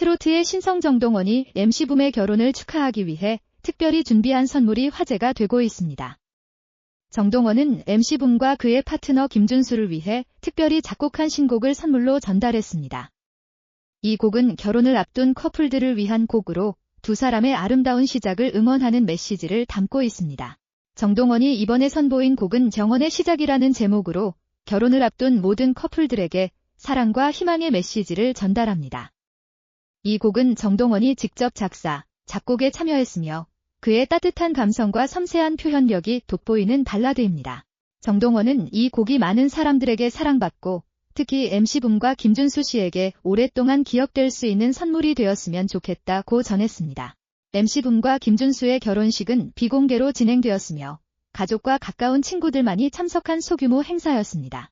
트로트의 신성 정동원이 MC붐의 결혼을 축하하기 위해 특별히 준비한 선물이 화제가 되고 있습니다. 정동원은 MC붐과 그의 파트너 김준수를 위해 특별히 작곡한 신곡을 선물로 전달했습니다. 이 곡은 결혼을 앞둔 커플들을 위한 곡으로 두 사람의 아름다운 시작을 응원하는 메시지를 담고 있습니다. 정동원이 이번에 선보인 곡은 정원의 시작이라는 제목으로 결혼을 앞둔 모든 커플들에게 사랑과 희망의 메시지를 전달합니다. 이 곡은 정동원이 직접 작사, 작곡에 참여했으며 그의 따뜻한 감성과 섬세한 표현력이 돋보이는 발라드입니다. 정동원은 이 곡이 많은 사람들에게 사랑받고 특히 MC붐과 김준수 씨에게 오랫동안 기억될 수 있는 선물이 되었으면 좋겠다고 전했습니다. MC붐과 김준수의 결혼식은 비공개로 진행되었으며 가족과 가까운 친구들만이 참석한 소규모 행사였습니다.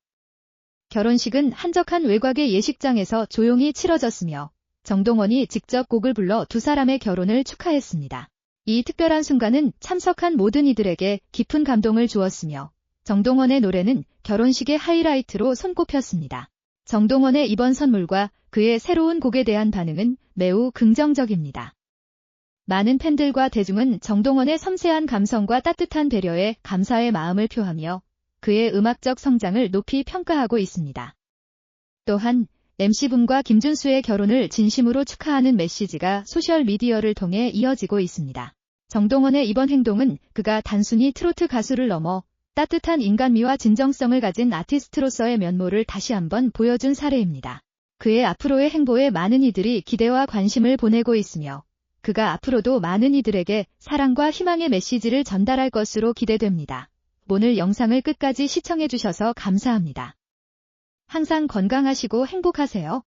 결혼식은 한적한 외곽의 예식장에서 조용히 치러졌으며 정동원이 직접 곡을 불러 두 사람의 결혼을 축하했습니다. 이 특별한 순간은 참석한 모든 이들에게 깊은 감동을 주었으며 정동원의 노래는 결혼식의 하이라이트로 손꼽혔습니다. 정동원의 이번 선물과 그의 새로운 곡에 대한 반응은 매우 긍정적입니다. 많은 팬들과 대중은 정동원의 섬세한 감성과 따뜻한 배려에 감사의 마음을 표하며 그의 음악적 성장을 높이 평가하고 있습니다. 또한 MC붐과 김준수의 결혼을 진심으로 축하하는 메시지가 소셜미디어를 통해 이어지고 있습니다. 정동원의 이번 행동은 그가 단순히 트로트 가수를 넘어 따뜻한 인간미와 진정성을 가진 아티스트로서의 면모를 다시 한번 보여준 사례입니다. 그의 앞으로의 행보에 많은 이들이 기대와 관심을 보내고 있으며 그가 앞으로도 많은 이들에게 사랑과 희망의 메시지를 전달할 것으로 기대됩니다. 오늘 영상을 끝까지 시청해주셔서 감사합니다. 항상 건강하시고 행복하세요.